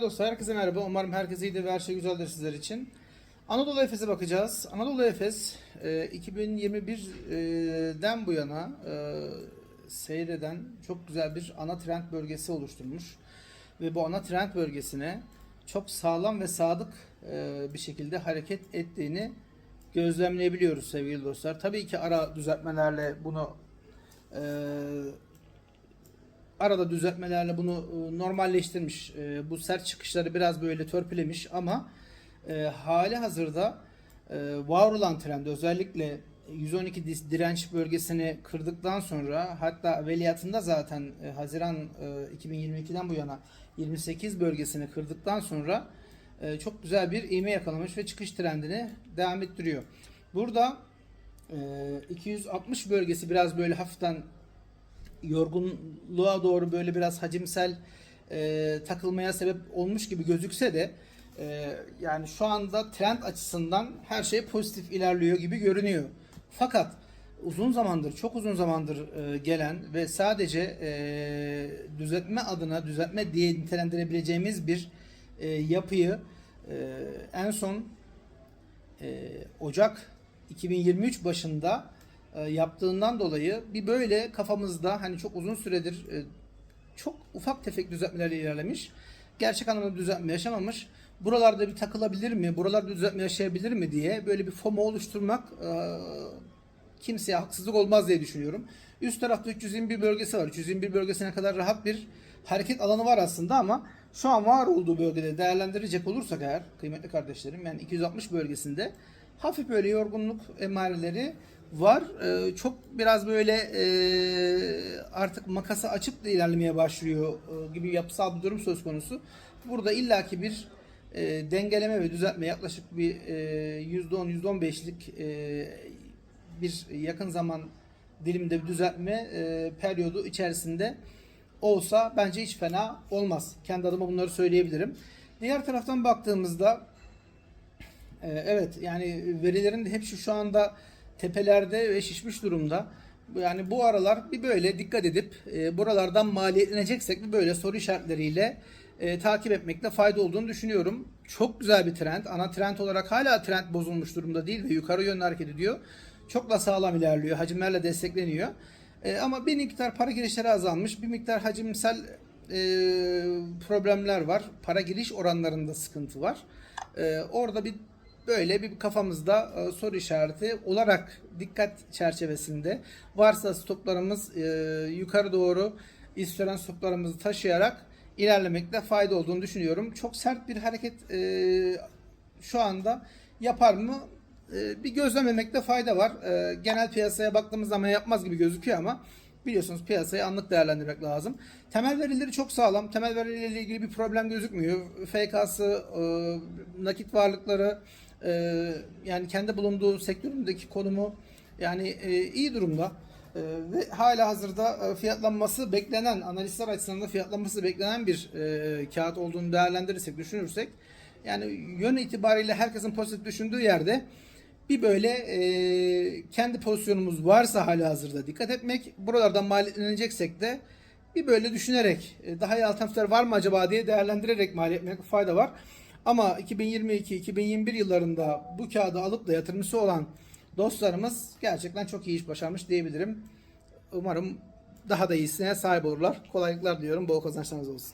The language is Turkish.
Dostlar herkese merhaba. Umarım herkes iyidir ve her şey güzeldir sizler için. Anadolu Efes'e bakacağız. Anadolu Efes e, 2021'den bu yana e, seyreden çok güzel bir ana trend bölgesi oluşturmuş. Ve bu ana trend bölgesine çok sağlam ve sadık e, bir şekilde hareket ettiğini gözlemleyebiliyoruz sevgili dostlar. Tabii ki ara düzeltmelerle bunu e, arada düzeltmelerle bunu e, normalleştirmiş. E, bu sert çıkışları biraz böyle törpülemiş ama e, hali hazırda var olan trend özellikle 112 dis- direnç bölgesini kırdıktan sonra hatta veliyatında zaten Haziran e, 2022'den bu yana 28 bölgesini kırdıktan sonra çok güzel bir ivme yakalamış ve çıkış trendini devam ettiriyor. Burada e, 260 bölgesi biraz böyle hafiften yorgunluğa doğru böyle biraz hacimsel e, takılmaya sebep olmuş gibi gözükse de e, yani şu anda trend açısından her şey pozitif ilerliyor gibi görünüyor. Fakat uzun zamandır, çok uzun zamandır e, gelen ve sadece e, düzeltme adına düzeltme diye nitelendirebileceğimiz bir e, yapıyı e, en son e, Ocak 2023 başında yaptığından dolayı bir böyle kafamızda hani çok uzun süredir e, çok ufak tefek düzeltmelerle ilerlemiş. Gerçek anlamda düzeltme yaşamamış. Buralarda bir takılabilir mi? Buralarda düzeltme yaşayabilir mi diye böyle bir FOMO oluşturmak e, kimseye haksızlık olmaz diye düşünüyorum. Üst tarafta 321 bölgesi var. 321 bölgesine kadar rahat bir hareket alanı var aslında ama şu an var olduğu bölgede değerlendirecek olursak eğer kıymetli kardeşlerim yani 260 bölgesinde hafif böyle yorgunluk emareleri var. Ee, çok biraz böyle e, artık makası açıp da ilerlemeye başlıyor e, gibi yapısal bir durum söz konusu. Burada illaki bir e, dengeleme ve düzeltme yaklaşık bir e, %10 %15'lik e, bir yakın zaman diliminde bir düzeltme e, periyodu içerisinde olsa bence hiç fena olmaz. Kendi adıma bunları söyleyebilirim. Diğer taraftan baktığımızda ee, Evet yani verilerin hepsi şu anda tepelerde ve şişmiş durumda. Yani bu aralar bir böyle dikkat edip e, buralardan maliyetleneceksek bir böyle soru işaretleriyle e, takip etmekte fayda olduğunu düşünüyorum. Çok güzel bir trend. Ana trend olarak hala trend bozulmuş durumda değil ve yukarı yönlü hareket ediyor. Çok da sağlam ilerliyor. Hacimlerle destekleniyor. E, ama bir miktar para girişleri azalmış. Bir miktar hacimsel e, problemler var. Para giriş oranlarında sıkıntı var. E, orada bir böyle bir kafamızda e, soru işareti olarak dikkat çerçevesinde varsa stoplarımız e, yukarı doğru istiyorum stoplarımızı taşıyarak ilerlemekte fayda olduğunu düşünüyorum. Çok sert bir hareket e, şu anda yapar mı? E, bir gözlemlemekte fayda var. Genel piyasaya baktığımız zaman yapmaz gibi gözüküyor ama biliyorsunuz piyasayı anlık değerlendirmek lazım. Temel verileri çok sağlam. Temel verileriyle ilgili bir problem gözükmüyor. FK'sı, nakit varlıkları, e, yani kendi bulunduğu sektöründeki konumu yani e, iyi durumda. E, ve hala hazırda e, fiyatlanması beklenen, analistler açısından da fiyatlanması beklenen bir e, kağıt olduğunu değerlendirirsek, düşünürsek yani yön itibariyle herkesin pozitif düşündüğü yerde bir böyle e, kendi pozisyonumuz varsa hala hazırda dikkat etmek. Buralardan maliyetleneceksek de bir böyle düşünerek daha iyi alternatifler var mı acaba diye değerlendirerek mal etmek fayda var. Ama 2022-2021 yıllarında bu kağıdı alıp da yatırımcısı olan dostlarımız gerçekten çok iyi iş başarmış diyebilirim. Umarım daha da iyisine sahip olurlar. Kolaylıklar diliyorum. Bol kazançlarınız olsun.